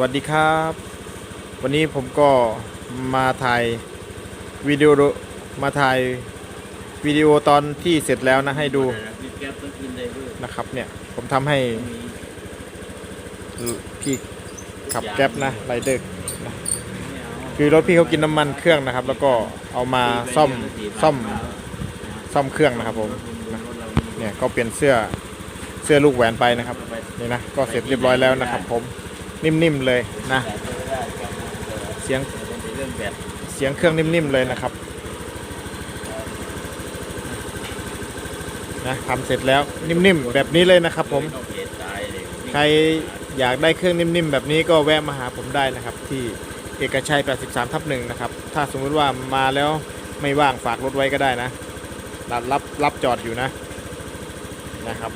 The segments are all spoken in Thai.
วัสดีครับ วันนี้ผมก็มาถ่ายวิดีโอมาถ่ายวิดีโอตอนที่เสร็จแล้วนะให้ดูนะครับเนี่ยผมทำให้พี่ขับแก๊ปนะไรเดอร์คือรถพี่เขากินน้ำมันเครื่องนะครับ แล้วก็เอามาซ่อมซ่อมซ่อมเครื่องนะครับผมเนี่ยก็เปลี่ยนเสื้อเสื้อลูกแหวนไปนะครับนี่นะก็เสร็จเรียบร้อยแล้วนะครับผม นิ่มๆเลยนะ เสียงเรื่องแบตเสียงเครื่องนิ่มๆเลยนะครับนะทำเสร็จแล้วนิ่มๆแบบนี้เลยนะครับ ผมต้องเกตตายเลยใครอยากได้เครื่องนิ่มๆแบบนี้ก็แวะมาหาผมได้นะครับ ที่เอกชัย 83 ทับหนึ่งนะครับ ถ้าสมมุติว่ามาแล้วไม่ว่างฝากรถไว้ก็ได้นะ รับรับรับจอดอยู่นะนะครับ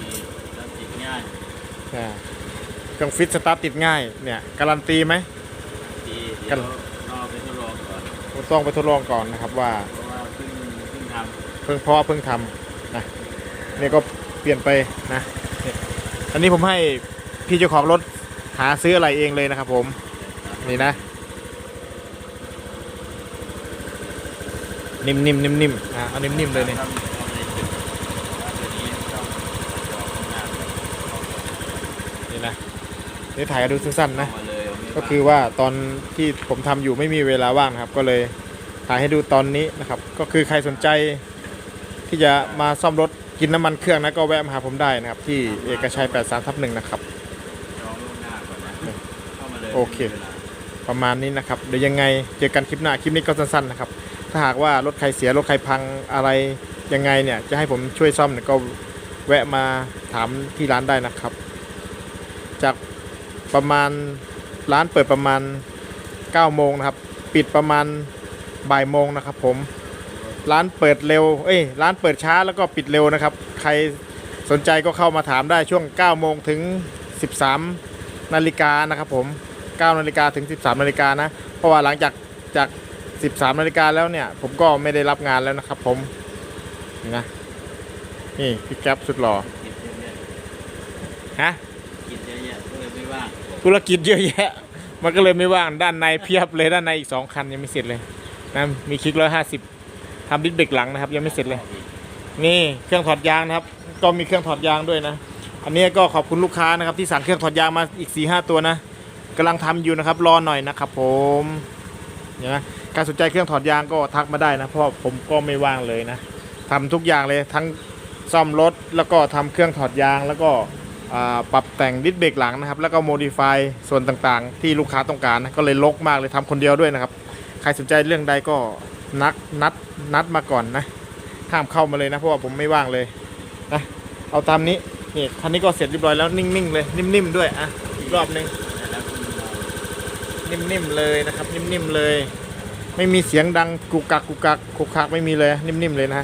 เครื่องฟิตสตาร์ทติดง่ายเนี่ยการันตีไหม ดีกัเดี๋นยวรอไปทดลองก่อนต้องไปทดลองก่อนนะครับว่าเพราะว่าเพิ่งเพิ่งทเพิ่งเพราะว่าเพิ่งทำนะเนี่ยก็เปลี่ยนไปนะเนี่ยอันนี้ผมให้พี่เจ้าของรถหาซื้ออะไรเองเลยนะครับ ผมำนี่นะ นิ่มๆนิ่มๆอะเอานิ่มๆเลยเนี่ยทำเอาในตึกว่าตัวนี้ต้องจอข้างหน้า นี่นะ นี่ถ่ายกันดูสั้นๆนะเข้ามาเลยเอาไม่ก็คือว่าตอนที่ผมทำอยู่ไม่มีเวลาว่างนะครับ ก็เลยถ่ายให้ดูตอนนี้นะครับ ก็คือใครสนใจที่จะมาซ่อมรถกินน้ำมันเครื่องนะก็แวะมาหาผมได้นะครับ ที่เอกชัย 83ทับหนึ่งนะครับจองล่วงหน้าก่อนนะเข้ามาเลยโอเค ประมาณนี้นะครับ เดี๋ยวยังไงเจอกันคลิปหน้า คลิปนี้ก็สั้นๆนะครับ ถ้าหากว่ารถใครเสียรถใครพังอะไรยังไงเนี่ยจะให้ผมช่วยซ่อมเนี่ยก็แวะมาถามที่ร้านได้นะครับ จาก ประมาณร้านเปิดประมาณ9โมงนะครับ ปิดประมาณบ่ายโมงนะครับ ผม ร้านเปิดเร็ว เอ้ย ร้านเปิดช้าแล้วก็ปิดเร็วนะครับ ใครสนใจก็เข้ามาถามได้ช่วง9โมงถึง 13นาฬิกานะครับ ผม9นาฬิกาถึง 13นาฬิกานะ เพราะว่าหลังจากจาก 13นาฬิกาแล้วเนี่ย ผมก็ไม่ได้รับงานแล้วนะครับ ผมนี่นะนี่พี่แก๊ปสุดหล่อกินเยอฮะแยะก็เลยไม่ว่าง ธุรกิจเยอะแยะ มันก็เลยไม่ว่างด้านในเพียบเลยด้านในอีก2คันยังไม่เสร็จเลยนะมีคลิกร้อยห้าสิบทำดิสเบรกหลังนะครับ ยังไม่เสร็จเลย นี่เครื่องถอดยางนะครับ ก็มีเครื่องถอดยางด้วยนะ อันนี้ก็ขอบคุณลูกค้านะครับ ที่สั่งเครื่องถอดยางมาอีก4ีหตัวนะกำลังทำอยู่นะครับรอหน่อยนะครับผมเนี่ยนะการสนใจเครื่องถอดยางก็ทักมาได้นะเพราะผมก็ไม่ว่างเลยนะทำทุกอย่างเลยทั้งซ่อมรถแล้วก็ทำเครื่องถอดยางแล้วก็ ปรับแต่งดิสเบรกหลังนะครับ แล้วก็โมดิฟายส่วนต่างๆ ที่ลูกค้าต้องการนะก็เลยลกมากเลยทำคนเดียวด้วยนะครับ ใครสนใจเรื่องใดก็นัดนัดนัดมาก่อนนะห้ามเข้ามาเลยนะเพราะว่าผมไม่ว่างเลยนะเอาตามนี้นี่คันนี้ก็เสร็จเรียบร้อยแล้วนิ่งๆเลยนิ่มๆด้วยอะอีกรอบนึงนิ่มๆเลยนะครับ นิ่มๆเลย ไม่มีเสียงดังกุกกักกุกกักคุกคักไม่มีเลยนิ่มๆเลยนะ